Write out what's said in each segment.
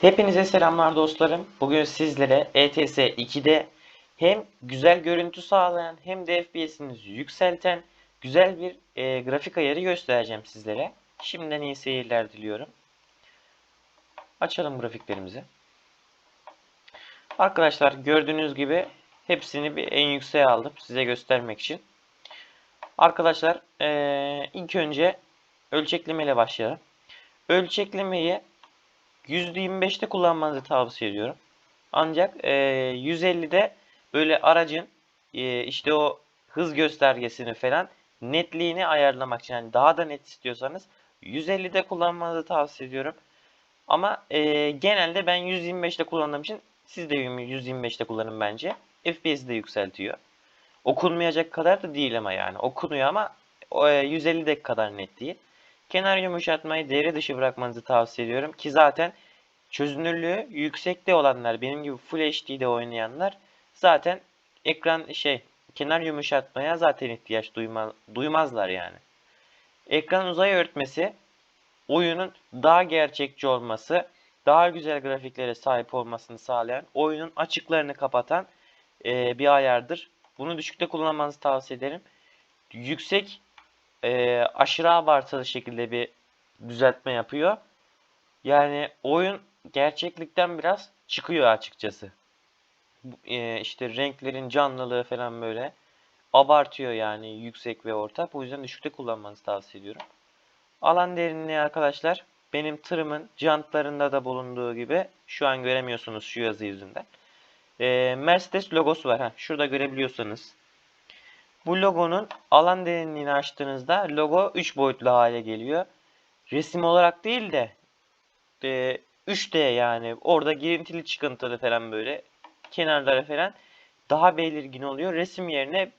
Hepinize selamlar dostlarım. Bugün sizlere ETS 2'de hem güzel görüntü sağlayan hem de FPS'inizi yükselten güzel bir e, grafik ayarı göstereceğim sizlere. Şimdiden iyi seyirler diliyorum. Açalım grafiklerimizi. Arkadaşlar gördüğünüz gibi hepsini bir en yükseğe aldım size göstermek için. Arkadaşlar e, ilk önce ölçekleme ile başlayalım. Ölçeklemeyi %25'te kullanmanızı tavsiye ediyorum. Ancak e, 150'de böyle aracın e, işte o hız göstergesini falan netliğini ayarlamak için yani daha da net istiyorsanız 150'de kullanmanızı tavsiye ediyorum. Ama e, genelde ben 125'te kullandığım için siz de 125'te kullanın bence. FPS'i de yükseltiyor. Okunmayacak kadar da değil ama yani. Okunuyor ama e, 150'de kadar net değil. Kenar yumuşatmayı devre dışı bırakmanızı tavsiye ediyorum ki zaten çözünürlüğü yüksekte olanlar benim gibi Full HD'de oynayanlar zaten ekran şey kenar yumuşatmaya zaten ihtiyaç duyma, duymazlar yani. Ekran uzay örtmesi oyunun daha gerçekçi olması, daha güzel grafiklere sahip olmasını sağlayan, oyunun açıklarını kapatan e, bir ayardır. Bunu düşükte kullanmanızı tavsiye ederim. Yüksek e, aşırı abartılı şekilde bir düzeltme yapıyor. Yani oyun gerçeklikten biraz çıkıyor açıkçası. E, işte renklerin canlılığı falan böyle abartıyor yani yüksek ve orta. Bu yüzden düşükte kullanmanızı tavsiye ediyorum. Alan derinliği arkadaşlar benim tırımın jantlarında da bulunduğu gibi şu an göremiyorsunuz şu yazı yüzünden. E, Mercedes logosu var. Ha, şurada görebiliyorsanız. Bu logonun alan derinliğini açtığınızda logo 3 boyutlu hale geliyor. Resim olarak değil de e, 3D yani orada girintili çıkıntılı falan böyle kenarları falan daha belirgin oluyor. Resim yerine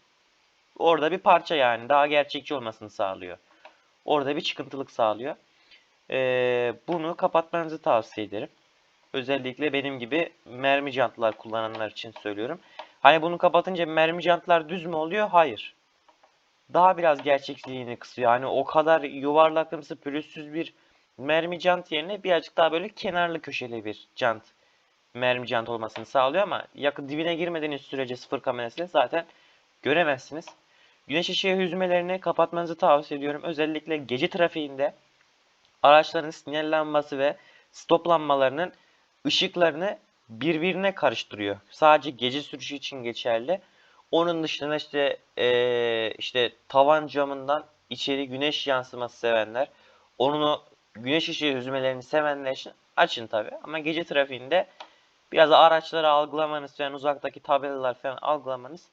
orada bir parça yani daha gerçekçi olmasını sağlıyor. Orada bir çıkıntılık sağlıyor. E, bunu kapatmanızı tavsiye ederim. Özellikle benim gibi mermi jantlar kullananlar için söylüyorum. Hani bunu kapatınca mermi jantlar düz mü oluyor? Hayır. Daha biraz gerçekliğini kısıyor. Hani o kadar yuvarlakımsı pürüzsüz bir mermi jant yerine birazcık daha böyle kenarlı köşeli bir jant mermi jant olmasını sağlıyor ama yakın dibine girmediğiniz sürece sıfır kamerasıyla zaten göremezsiniz. Güneş ışığı hüzmelerini kapatmanızı tavsiye ediyorum. Özellikle gece trafiğinde araçların sinyal lambası ve stop lambalarının ışıklarını birbirine karıştırıyor. Sadece gece sürüşü için geçerli. Onun dışında işte eee, işte tavan camından içeri güneş yansıması sevenler, onu güneş ışığı hüzmelerini sevenler için açın tabi. Ama gece trafiğinde biraz araçları algılamanız falan uzaktaki tabelalar falan algılamanız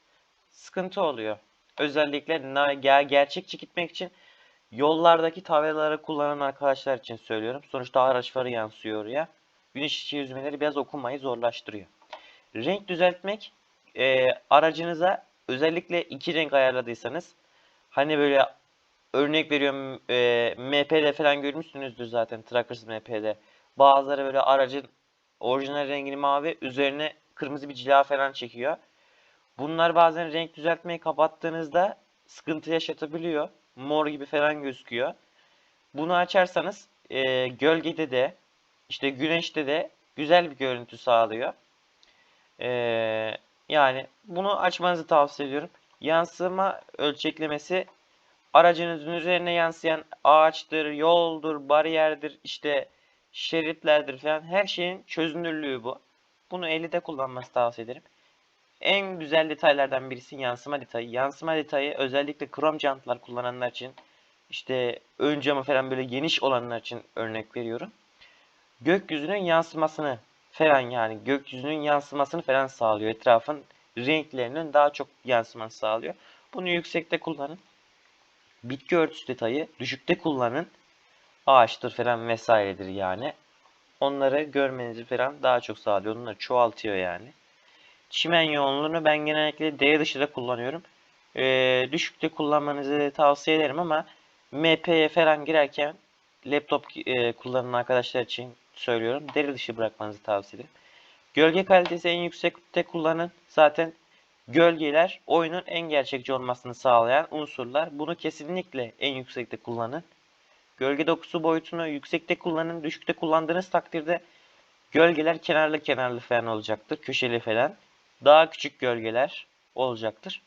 sıkıntı oluyor. Özellikle gerçekçi gitmek için yollardaki tabelaları kullanan arkadaşlar için söylüyorum. Sonuçta araç farı yansıyor oraya. Güneş ışığı yüzmeleri biraz okumayı zorlaştırıyor. Renk düzeltmek e, aracınıza özellikle iki renk ayarladıysanız hani böyle örnek veriyorum e, MP'de falan görmüşsünüzdür zaten Trackers MP'de. Bazıları böyle aracın orijinal rengini mavi üzerine kırmızı bir cila falan çekiyor. Bunlar bazen renk düzeltmeyi kapattığınızda sıkıntı yaşatabiliyor. Mor gibi falan gözüküyor. Bunu açarsanız e, gölgede de işte güneşte de güzel bir görüntü sağlıyor. E, yani bunu açmanızı tavsiye ediyorum. Yansıma ölçeklemesi aracınızın üzerine yansıyan ağaçtır, yoldur, bariyerdir, işte şeritlerdir falan her şeyin çözünürlüğü bu. Bunu 50'de kullanması tavsiye ederim. En güzel detaylardan birisi yansıma detayı. Yansıma detayı özellikle krom jantlar kullananlar için işte ön camı falan böyle geniş olanlar için örnek veriyorum. Gökyüzünün yansımasını falan yani gökyüzünün yansımasını falan sağlıyor. Etrafın renklerinin daha çok yansımasını sağlıyor. Bunu yüksekte kullanın. Bitki örtüsü detayı düşükte kullanın. Ağaçtır falan vesairedir yani. Onları görmenizi falan daha çok sağlıyor. Onları çoğaltıyor yani. Çimen yoğunluğunu ben genellikle devre dışında kullanıyorum. Ee, düşükte kullanmanızı tavsiye ederim ama MP'ye falan girerken laptop e, kullanan arkadaşlar için söylüyorum. Devre dışı bırakmanızı tavsiye ederim. Gölge kalitesi en yüksekte kullanın. Zaten gölgeler oyunun en gerçekçi olmasını sağlayan unsurlar. Bunu kesinlikle en yüksekte kullanın. Gölge dokusu boyutunu yüksekte kullanın. Düşükte kullandığınız takdirde Gölgeler kenarlı kenarlı falan olacaktır. Köşeli falan. Daha küçük gölgeler olacaktır.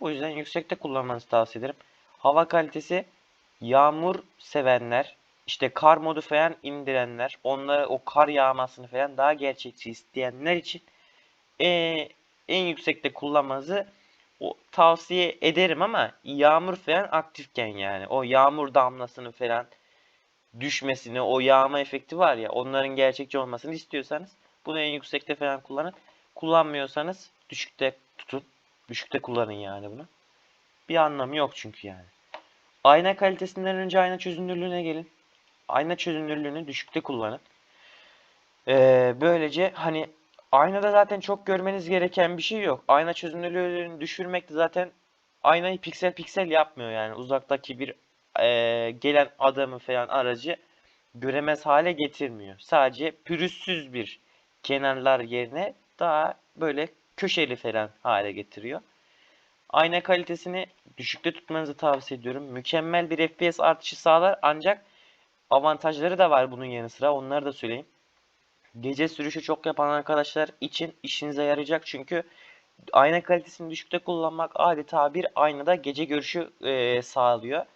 Bu yüzden yüksekte kullanmanızı tavsiye ederim. Hava kalitesi yağmur sevenler, işte kar modu falan indirenler, onlara o kar yağmasını falan daha gerçekçi isteyenler için eee, en yüksekte kullanmanızı o, tavsiye ederim ama yağmur falan aktifken yani o yağmur damlasını falan düşmesini, o yağma efekti var ya onların gerçekçi olmasını istiyorsanız bunu en yüksekte falan kullanın. Kullanmıyorsanız düşükte tutun. Düşükte kullanın yani bunu. Bir anlamı yok çünkü yani. Ayna kalitesinden önce ayna çözünürlüğüne gelin. Ayna çözünürlüğünü düşükte kullanın. Ee, böylece hani aynada zaten çok görmeniz gereken bir şey yok. Ayna çözünürlüğünü düşürmek de zaten aynayı piksel piksel yapmıyor yani. Uzaktaki bir e, gelen adamı falan aracı göremez hale getirmiyor. Sadece pürüzsüz bir kenarlar yerine daha böyle köşeli falan hale getiriyor. Ayna kalitesini düşükte tutmanızı tavsiye ediyorum. Mükemmel bir FPS artışı sağlar ancak avantajları da var bunun yanı sıra. Onları da söyleyeyim. Gece sürüşü çok yapan arkadaşlar için işinize yarayacak çünkü ayna kalitesini düşükte kullanmak adeta bir aynada gece görüşü e, sağlıyor.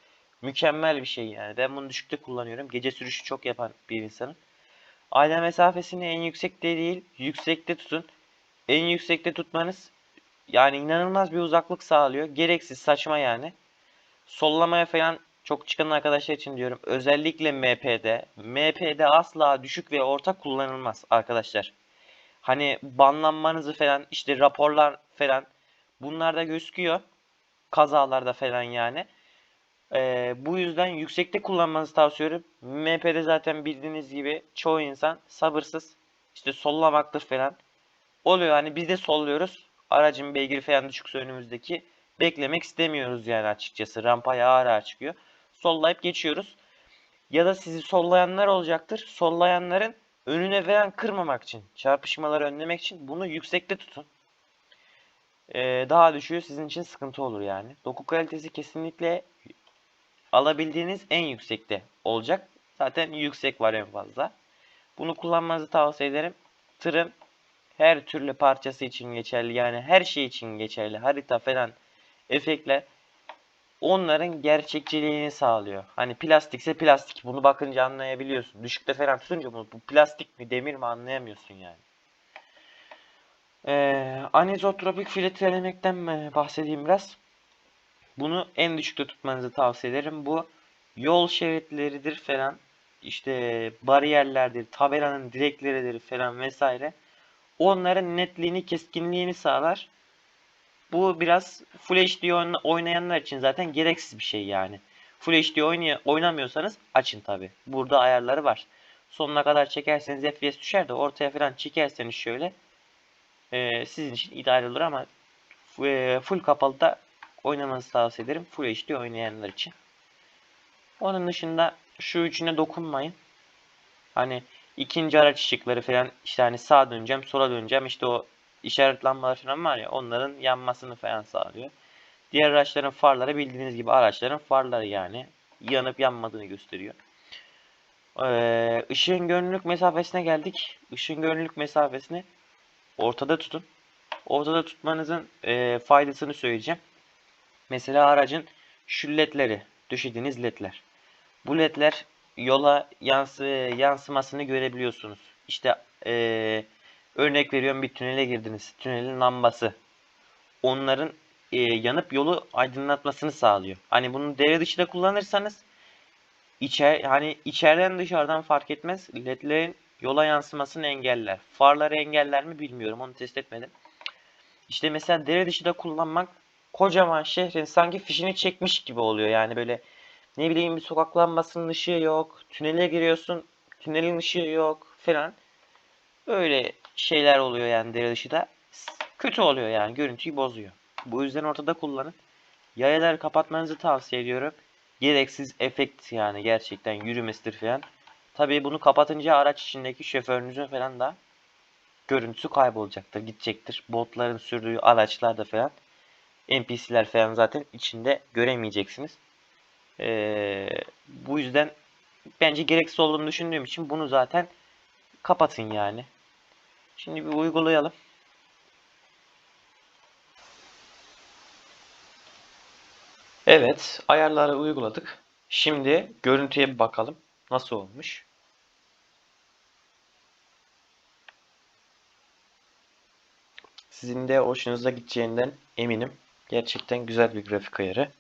Mükemmel bir şey yani. Ben bunu düşükte kullanıyorum. Gece sürüşü çok yapan bir insanım. Ayna mesafesini en yüksekte değil, yüksekte tutun. En yüksekte tutmanız yani inanılmaz bir uzaklık sağlıyor. Gereksiz, saçma yani. Sollamaya falan çok çıkan arkadaşlar için diyorum. Özellikle MP'de. MP'de asla düşük ve orta kullanılmaz arkadaşlar. Hani banlanmanızı falan işte raporlar falan bunlarda gözüküyor. Kazalarda falan yani. Ee, bu yüzden yüksekte kullanmanızı tavsiye ediyorum. MP'de zaten bildiğiniz gibi çoğu insan sabırsız. işte sollamaktır falan. Oluyor hani biz de solluyoruz. Aracın beygiri falan düşükse önümüzdeki. Beklemek istemiyoruz yani açıkçası. Rampaya ağır ağır çıkıyor. Sollayıp geçiyoruz. Ya da sizi sollayanlar olacaktır. Sollayanların önüne falan kırmamak için, çarpışmaları önlemek için bunu yüksekte tutun. Ee, daha düşüğü sizin için sıkıntı olur yani. Doku kalitesi kesinlikle alabildiğiniz en yüksekte olacak. Zaten yüksek var en fazla. Bunu kullanmanızı tavsiye ederim. Tırın her türlü parçası için geçerli. Yani her şey için geçerli. Harita falan efektler onların gerçekçiliğini sağlıyor. Hani plastikse plastik. Bunu bakınca anlayabiliyorsun. Düşükte falan tutunca bunu bu plastik mi demir mi anlayamıyorsun yani. Ee, anizotropik filtrelemekten bahsedeyim biraz. Bunu en düşükte tutmanızı tavsiye ederim. Bu yol şeritleridir falan. işte bariyerlerdir, tabelanın direkleridir falan vesaire. Onların netliğini, keskinliğini sağlar. Bu biraz Full HD oynayanlar için zaten gereksiz bir şey yani. Full HD oynamıyorsanız açın tabi. Burada ayarları var. Sonuna kadar çekerseniz FPS düşer de ortaya falan çekerseniz şöyle e, sizin için ideal olur ama e, full kapalı da oynamanızı tavsiye ederim. Full HD oynayanlar için. Onun dışında şu üçüne dokunmayın. Hani ikinci araç ışıkları falan işte hani sağa döneceğim, sola döneceğim. işte o işaret lambaları falan var ya onların yanmasını falan sağlıyor. Diğer araçların farları bildiğiniz gibi araçların farları yani yanıp yanmadığını gösteriyor. Ee, ışığın görünürlük mesafesine geldik. Işığın görünürlük mesafesini ortada tutun. Ortada tutmanızın e, faydasını söyleyeceğim. Mesela aracın şu ledleri, döşediğiniz ledler. Bu ledler yola yansı, yansımasını görebiliyorsunuz. İşte e, örnek veriyorum bir tünele girdiniz. Tünelin lambası. Onların e, yanıp yolu aydınlatmasını sağlıyor. Hani bunu devre dışında kullanırsanız içer hani içeriden dışarıdan fark etmez. LED'lerin yola yansımasını engeller. Farları engeller mi bilmiyorum. Onu test etmedim. İşte mesela devre dışında kullanmak kocaman şehrin sanki fişini çekmiş gibi oluyor. Yani böyle ne bileyim bir sokak lambasının ışığı yok. Tünele giriyorsun. Tünelin ışığı yok falan. Öyle şeyler oluyor yani devre dışı da. Kötü oluyor yani. Görüntüyü bozuyor. Bu yüzden ortada kullanın. Yayaları kapatmanızı tavsiye ediyorum. Gereksiz efekt yani gerçekten yürümesidir falan. Tabii bunu kapatınca araç içindeki şoförünüzün falan da görüntüsü kaybolacaktır, gidecektir. Botların sürdüğü araçlarda falan NPC'ler falan zaten içinde göremeyeceksiniz. Ee, bu yüzden bence gereksiz olduğunu düşündüğüm için bunu zaten kapatın yani. Şimdi bir uygulayalım. Evet, ayarları uyguladık. Şimdi görüntüye bir bakalım. Nasıl olmuş? Sizin de hoşunuza gideceğinden eminim. Gerçekten güzel bir grafik ayarı.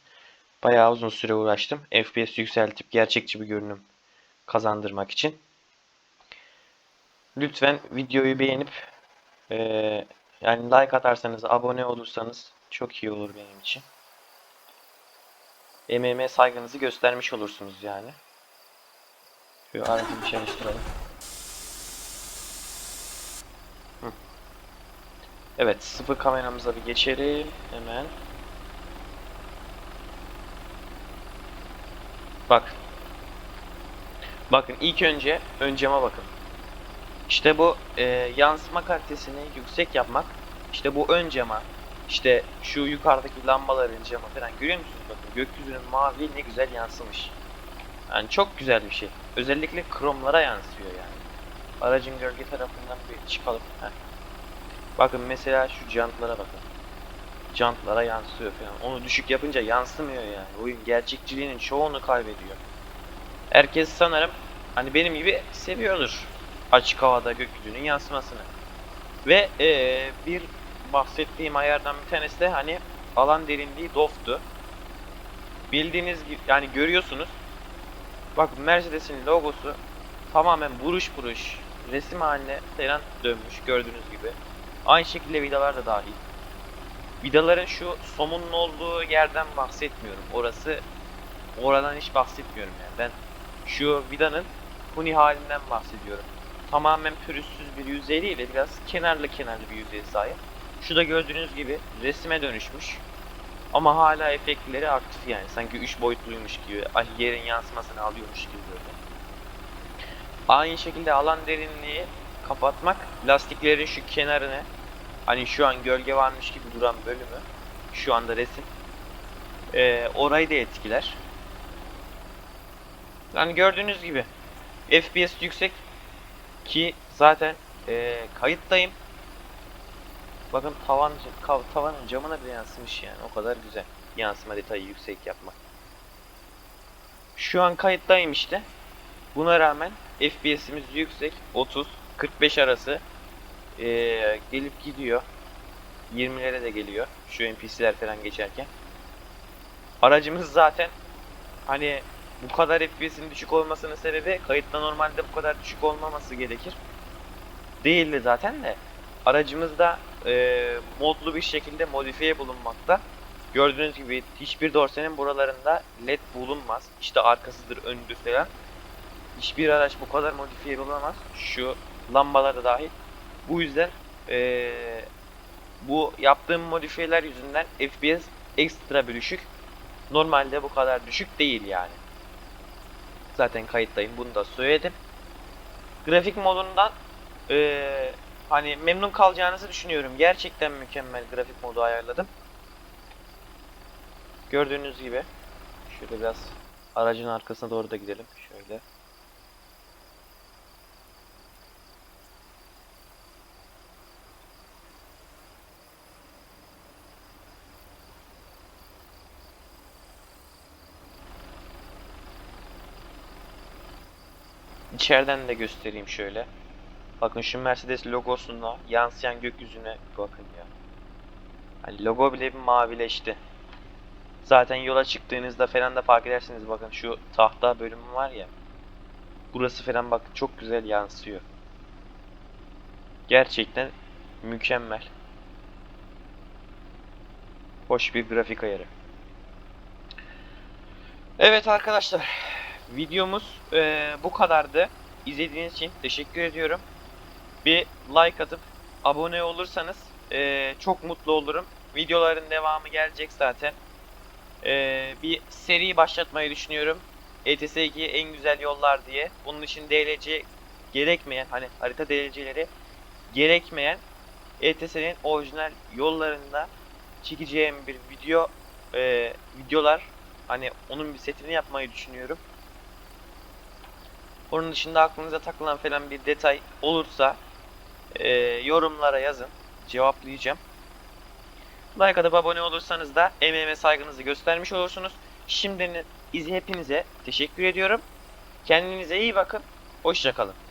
Bayağı uzun süre uğraştım. FPS yükseltip gerçekçi bir görünüm kazandırmak için. Lütfen videoyu beğenip eee, yani like atarsanız, abone olursanız çok iyi olur benim için. emeğime saygınızı göstermiş olursunuz yani. Şu aracı bir çalıştıralım. Hı. Evet, sıfır kameramıza bir geçelim hemen. Bak. Bakın ilk önce ön cama bakın. İşte bu e, yansıma kalitesini yüksek yapmak. İşte bu ön cama. işte şu yukarıdaki lambaların camı falan görüyor musunuz? Bakın gökyüzünün mavi ne güzel yansımış. Yani çok güzel bir şey. Özellikle kromlara yansıyor yani. Aracın gölge tarafından bir çıkalım. Heh. Bakın mesela şu jantlara bakın. Jantlara yansıyor falan. Onu düşük yapınca yansımıyor yani. Oyun gerçekçiliğinin çoğunu kaybediyor. Herkes sanırım hani benim gibi seviyordur açık havada gökyüzünün yansımasını. Ve eee, bir bahsettiğim ayardan bir tanesi de hani alan derinliği DOF'tu. Bildiğiniz gibi yani görüyorsunuz. Bak Mercedes'in logosu tamamen buruş buruş resim haline falan dönmüş gördüğünüz gibi. Aynı şekilde vidalar da dahil. Vidaların şu somunun olduğu yerden bahsetmiyorum. Orası oradan hiç bahsetmiyorum yani. Ben şu vidanın huni halinden bahsediyorum. Tamamen pürüzsüz bir yüzey değil de biraz kenarlı kenarlı bir yüzeye sahip. Şu da gördüğünüz gibi resime dönüşmüş. Ama hala efektleri aktif yani. Sanki 3 boyutluymuş gibi. Yerin yansımasını alıyormuş gibi böyle. Aynı şekilde alan derinliği kapatmak lastiklerin şu kenarını hani şu an gölge varmış gibi duran bölümü şu anda resim ee, orayı da etkiler. Yani gördüğünüz gibi FPS yüksek ki zaten ee, kayıttayım. Bakın tavan tavanın camına bile yansımış yani o kadar güzel. Yansıma detayı yüksek yapmak. Şu an kayıttayım işte. Buna rağmen FPS'imiz yüksek 30 45 arası ee, gelip gidiyor. 20'lere de geliyor. Şu NPC'ler falan geçerken. Aracımız zaten hani bu kadar FPS'in düşük olmasının sebebi kayıtta normalde bu kadar düşük olmaması gerekir. Değildi zaten de. Aracımızda e, modlu bir şekilde modifiye bulunmakta. Gördüğünüz gibi hiçbir dorsenin buralarında led bulunmaz. İşte arkasıdır, önüdür falan. Hiçbir araç bu kadar modifiye olamaz. Şu lambalar da dahil. Bu yüzden eee, bu yaptığım modifiyeler yüzünden FPS ekstra bir düşük. Normalde bu kadar düşük değil yani. Zaten kayıttayım bunu da söyledim. Grafik modundan eee, hani memnun kalacağınızı düşünüyorum. Gerçekten mükemmel grafik modu ayarladım. Gördüğünüz gibi şöyle biraz aracın arkasına doğru da gidelim. Şöyle. İçeriden de göstereyim şöyle. Bakın şu Mercedes logosuna yansıyan gökyüzüne bakın ya. Hani logo bile bir mavileşti. Zaten yola çıktığınızda falan da fark edersiniz bakın şu tahta bölümü var ya. Burası falan bak çok güzel yansıyor. Gerçekten mükemmel. Hoş bir grafik ayarı. Evet arkadaşlar. Videomuz eee, bu kadardı. İzlediğiniz için teşekkür ediyorum. Bir like atıp abone olursanız eee, çok mutlu olurum. Videoların devamı gelecek zaten. Eee, bir seri başlatmayı düşünüyorum. ETS2 en güzel yollar diye. Bunun için DLC gerekmeyen hani harita DLC'leri gerekmeyen ETS'nin orijinal yollarında çekeceğim bir video eee, videolar hani onun bir setini yapmayı düşünüyorum. Onun dışında aklınıza takılan falan bir detay olursa e, yorumlara yazın. Cevaplayacağım. Like atıp abone olursanız da emeğime saygınızı göstermiş olursunuz. Şimdiden izi hepinize teşekkür ediyorum. Kendinize iyi bakın. Hoşçakalın.